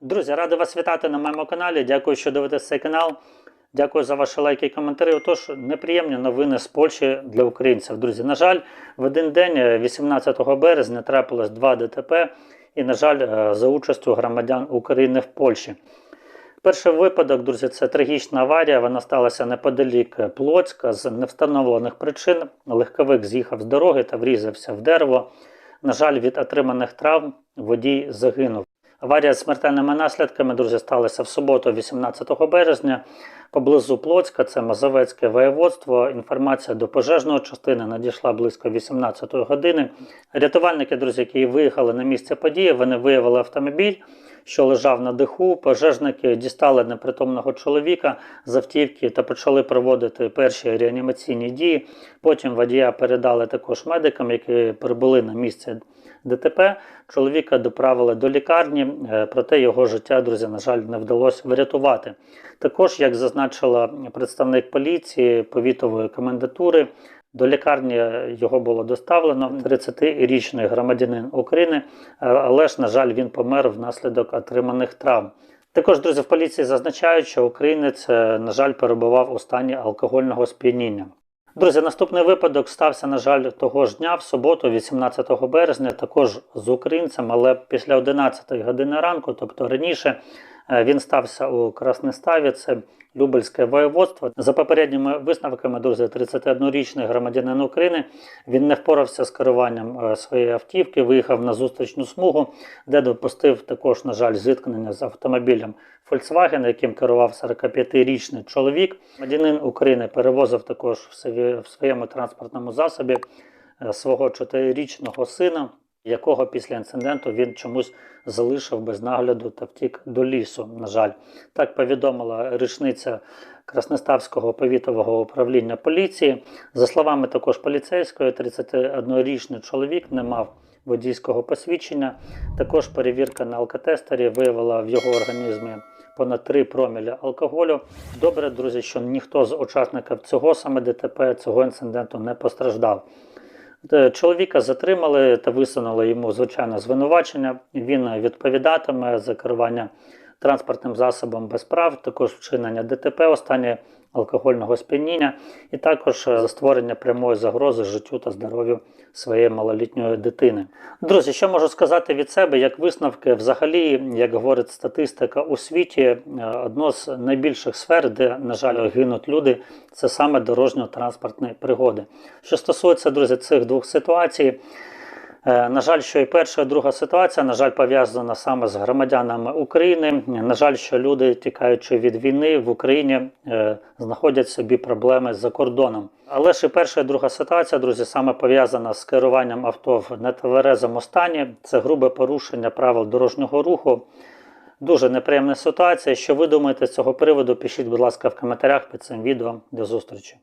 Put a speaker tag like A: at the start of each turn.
A: Друзі, радий вас вітати на моєму каналі. Дякую, що дивитесь цей канал. Дякую за ваші лайки і коментарі. Отож, неприємні новини з Польщі для українців. Друзі, на жаль, в один день, е, 18 березня, трапилось два ДТП, і, на жаль, е, за участю громадян України в Польщі. Перший випадок, друзі, це трагічна аварія. Вона сталася неподалік Плоцька з невстановлених причин. Легковик з'їхав з дороги та врізався в дерево. На жаль, від отриманих травм водій загинув. Аварія з смертельними наслідками, друзі, сталася в суботу, 18 березня, поблизу Плоцька, це Мазовецьке воєводство. Інформація до пожежної частини надійшла близько 18 години. Рятувальники, друзі, які виїхали на місце події, вони виявили автомобіль, що лежав на даху. Пожежники дістали непритомного чоловіка з автівки та почали проводити перші реанімаційні дії. Потім водія передали також медикам, які прибули на місце ДТП. Чоловіка доправили до лікарні, е, проте його життя, друзі, на жаль, не вдалося врятувати. Також, як зазначила представник поліції повітової комендатури, до лікарні його було доставлено 30-річний громадянин України, е, але ж, на жаль, він помер внаслідок отриманих травм. Також, друзі, в поліції зазначають, що українець, е, на жаль, перебував у стані алкогольного сп'яніння. Друзі, наступний випадок стався, на жаль, того ж дня, в суботу, 18 березня, також з українцем, але після 11 години ранку, тобто раніше, він стався у Красноставі, це Любельське воєводство. За попередніми висновками, друзі, 31-річний громадянин України, він не впорався з керуванням е, своєї автівки, виїхав на зустрічну смугу, де допустив також, на жаль, зіткнення з автомобілем Volkswagen, яким керував 45-річний чоловік. Громадянин України перевозив також в своєму транспортному засобі е, свого 4-річного сина, якого після інциденту він чомусь залишив без нагляду та втік до лісу. На жаль, так повідомила річниця Красноставського повітового управління поліції. За словами також поліцейської, 31-річний чоловік не мав водійського посвідчення. Також перевірка на алкотестері виявила в його організмі понад 3 проміля алкоголю. Добре, друзі, що ніхто з учасників цього саме ДТП, цього інциденту не постраждав. Е, Чоловіка затримали та висунули йому звичайне звинувачення. Він відповідатиме за керування транспортним засобом без прав, також вчинення ДТП, останнє алкогольного сп'яніння, і також е, створення прямої загрози життю та здоров'ю своєї малолітньої дитини. Друзі, що можу сказати від себе, як висновки, взагалі, як говорить статистика у світі, е, одно з найбільших сфер, де, на жаль, гинуть люди, це саме дорожньо-транспортні пригоди. Що стосується, друзі, цих двох ситуацій. Е, На жаль, що і перша, і друга ситуація, на жаль, пов'язана саме з громадянами України. На жаль, що люди, тікаючи від війни в Україні, е, знаходять собі проблеми за кордоном. Але ж і перша, і друга ситуація, друзі, саме пов'язана з керуванням авто в нетверезому стані. Це грубе порушення правил дорожнього руху. Дуже неприємна ситуація. Що ви думаєте з цього приводу? Пишіть, будь ласка, в коментарях під цим відео. До зустрічі.